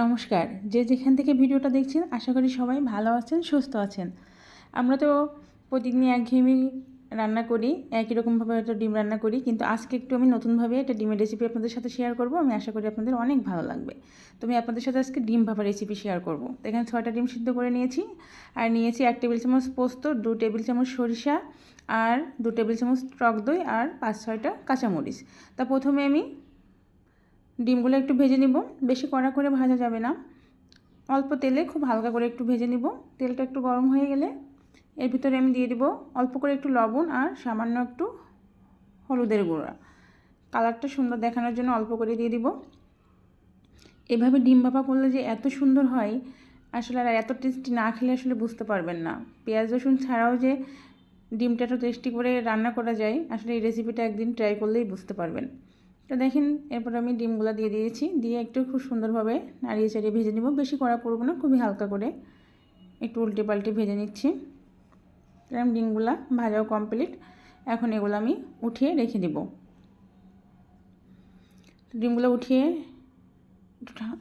নমস্কার। যে যেখান থেকে ভিডিওটা দেখছেন, আশা করি সবাই ভালো আছেন, সুস্থ আছেন। আমরা তো প্রতিদিন একঘেয়েমি রান্না করি, একই রকমভাবে হয়তো ডিম রান্না করি, কিন্তু আজকে একটু আমি নতুনভাবে একটা ডিমের রেসিপি আপনাদের সাথে শেয়ার করব। আমি আশা করি আপনাদের অনেক ভালো লাগবে। তো আমি আপনাদের সাথে আজকে ডিম ভাপা রেসিপি শেয়ার করব। তো এখানে ছয়টা ডিম সিদ্ধ করে নিয়েছি, আর নিয়েছি এক টেবিল চামচ পোস্ত, দু টেবিল চামচ সরিষা, আর দু টেবিল চামচ টক দই, আর পাঁচ ছয়টা কাঁচামরিচ। তা প্রথমে আমি ডিমগুলো একটু ভেজে নিব। বেশি কড়া করে ভাজা যাবে না। অল্প তেলে খুব হালকা করে একটু ভেজে নিব। তেলটা একটু গরম হয়ে গেলে এর ভিতরে আমি দিয়ে দিব অল্প করে একটু লবণ আর সামান্য একটু হলুদের গুঁড়া। কালারটা সুন্দর দেখানোর জন্য অল্প করে দিয়ে দিব। এভাবে ডিম ভাপা করলে যে এত সুন্দর হয়, আসলে আর এত টেস্টি না খেলে আসলে বুঝতে পারবেন না। পেঁয়াজ, রসুন ছাড়াও যে ডিমটা এত টেস্টি করে রান্না করা যায়, আসলে এই রেসিপিটা একদিন ট্রাই করলেই বুঝতে পারবেন। তো দেখেন, এরপর আমি ডিমগুলো দিয়ে দিয়েছি। দিয়ে একটু খুব সুন্দরভাবে নাড়িয়ে চাড়িয়ে ভেজে নেব। বেশি কড়া করব না, খুবই হালকা করে একটু উল্টে পাল্টে ভেজে নিচ্ছি। এরকম ডিমগুলো ভাজাও কমপ্লিট। এখন এগুলো আমি উঠিয়ে রেখে দেব। ডিমগুলো উঠিয়ে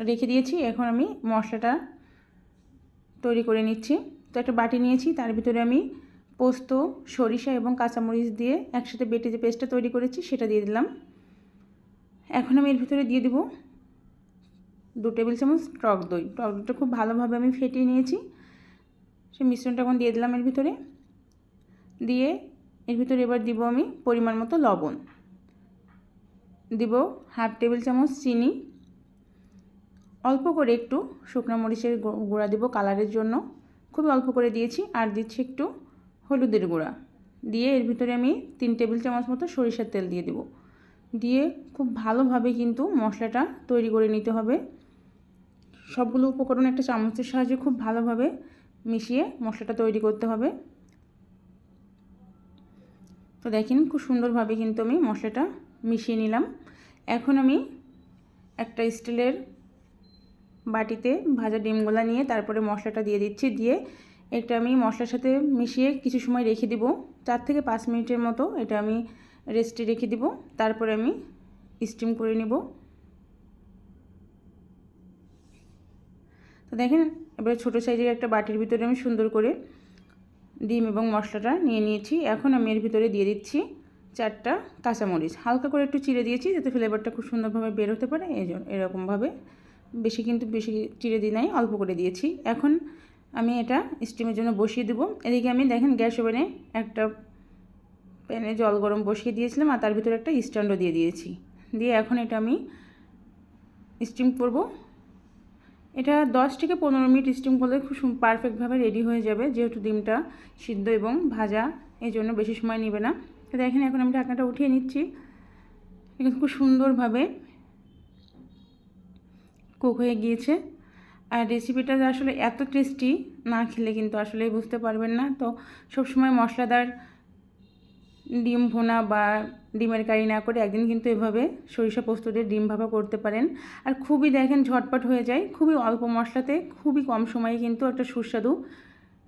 রেখে দিয়েছি। এখন আমি মশলাটা তৈরি করে নিচ্ছি। তো একটা বাটি নিয়েছি, তার ভিতরে আমি পোস্ত, সরিষা এবং কাঁচামরিচ দিয়ে একসাথে বেটে যে পেস্টটা তৈরি করেছি, সেটা দিয়ে দিলাম। এখন আমি এর ভিতরে দিয়ে দেবো দু টেবিল চামচ টক দই। টক দইটা খুব ভালোভাবে আমি ফেটিয়ে নিয়েছি। সেই মিশ্রণটা এখন দিয়ে দিলাম এর ভিতরে। দিয়ে এর ভিতরে এবার দিব আমি পরিমাণ মতো লবণ। দিব হাফ টেবিল চামচ চিনি। অল্প করে একটু শুকনো মরিচের গুঁড়া দিব কালারের জন্য। খুবই অল্প করে দিয়েছি, আর দিচ্ছি একটু হলুদের গুঁড়া। দিয়ে এর ভিতরে আমি তিন টেবিল চামচ মতো সরিষার তেল দিয়ে দেবো। দিয়ে খুব ভালোভাবে কিন্তু মশলাটা তৈরি করে নিতে হবে। সবগুলো উপকরণ একটা চামচের সাহায্যে খুব ভালোভাবে মিশিয়ে মশলাটা তৈরি করতে হবে। তো দেখেন, খুব সুন্দরভাবে কিন্তু আমি মশলাটা মিশিয়ে নিলাম। এখন আমি একটা স্টিলের বাটিতে ভাজা ডিমগুলা নিয়ে তারপরে মশলাটা দিয়ে দিচ্ছি। দিয়ে এটা আমি মশলার সাথে মিশিয়ে কিছু সময় রেখে দিব। চার থেকে পাঁচ মিনিটের মতো এটা আমি রেস্টে রেখে দিব। তারপরে আমি স্টিম করে নেব। তো দেখেন, এবারে ছোটো সাইজের একটা বাটির ভিতরে আমি সুন্দর করে ডিম এবং মশলাটা নিয়ে নিয়েছি। এখন আমি এর ভিতরে দিয়ে দিচ্ছি চারটা কাঁচামরিচ। হালকা করে একটু চিড়ে দিয়েছি যাতে ফ্লেভারটা খুব সুন্দরভাবে বের হতে পারে। এই জন্য এরকমভাবে বেশি কিন্তু বেশি চিড়ে দিই নাই, অল্প করে দিয়েছি। এখন আমি এটা স্টিমের জন্য বসিয়ে দেবো। এদিকে আমি দেখেন গ্যাস ওভেনে একটা প্যানে জল গরম বসিয়ে দিয়েছিলাম আর তার ভিতরে একটা স্ট্যান্ডও দিয়ে দিয়েছি। দিয়ে এখন এটা আমি স্টিম করব। এটা দশ থেকে পনেরো মিনিট স্টিম করলে খুব পারফেক্টভাবে রেডি হয়ে যাবে। যেহেতু ডিমটা সিদ্ধ এবং ভাজা, এই জন্য বেশি সময় নেবে না। তো দেখেন, এখন আমি ঢাকনাটা উঠিয়ে নিচ্ছি। এখন খুব সুন্দরভাবে কুক হয়ে গিয়েছে। আর রেসিপিটা আসলে এত টেস্টি না খেলে কিন্তু আসলেই বুঝতে পারবেন না। তো সবসময় মশলাদার ডিম ভোনা বা ডিমের কারি না করে একদিন কিন্তু এভাবে সরিষা পোস্ত দিয়ে ডিম ভাপা করতে পারেন। আর খুবই দেখেন ঝটপট হয়ে যায়, খুবই অল্প মশলাতে, খুবই কম সময়ে কিন্তু একটা সুস্বাদু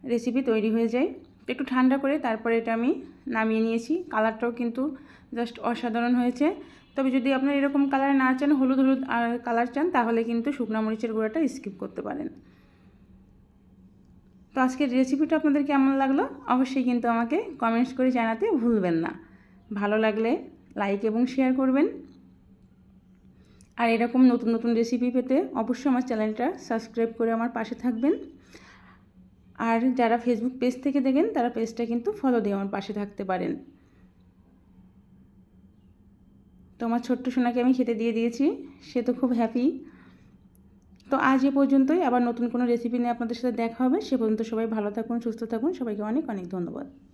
রেসিপি তৈরি হয়ে যায়। একটু ঠান্ডা করে তারপরে এটা আমি নামিয়ে নিয়েছি। কালারটাও কিন্তু জাস্ট অসাধারণ হয়েছে। তবে যদি আপনার এরকম কালার না চান, হলুদ হলুদ আর কালার চান, তাহলে কিন্তু শুকনা মরিচের গুঁড়াটা স্কিপ করতে পারেন। তো আজকের রেসিপিটা আপনাদের কেমন লাগল? অবশ্যই কিন্তু আমাকে কমেন্টস করে জানাতে ভুলবেন না। ভালো লাগলে লাইক এবং শেয়ার করবেন। আর এরকম নতুন নতুন রেসিপি পেতে অবশ্যই আমার চ্যানেলটা সাবস্ক্রাইব করে আমার পাশে থাকবেন। আর যারা ফেসবুক পেজ থেকে দেখেন, তারা পেজটা কিন্তু ফলো দিয়ে আমার পাশে থাকতে পারেন। তো আমার ছোট্ট সোনাকে আমি খেতে দিয়ে দিয়েছি। সে তো খুব হ্যাপি তো আজ এ পর্যন্তই। আবার নতুন কোনো রেসিপি নিয়ে আপনাদের সাথে দেখা হবে, সে পর্যন্ত সবাই ভালো থাকুন, সুস্থ থাকুন। সবাইকে অনেক অনেক ধন্যবাদ।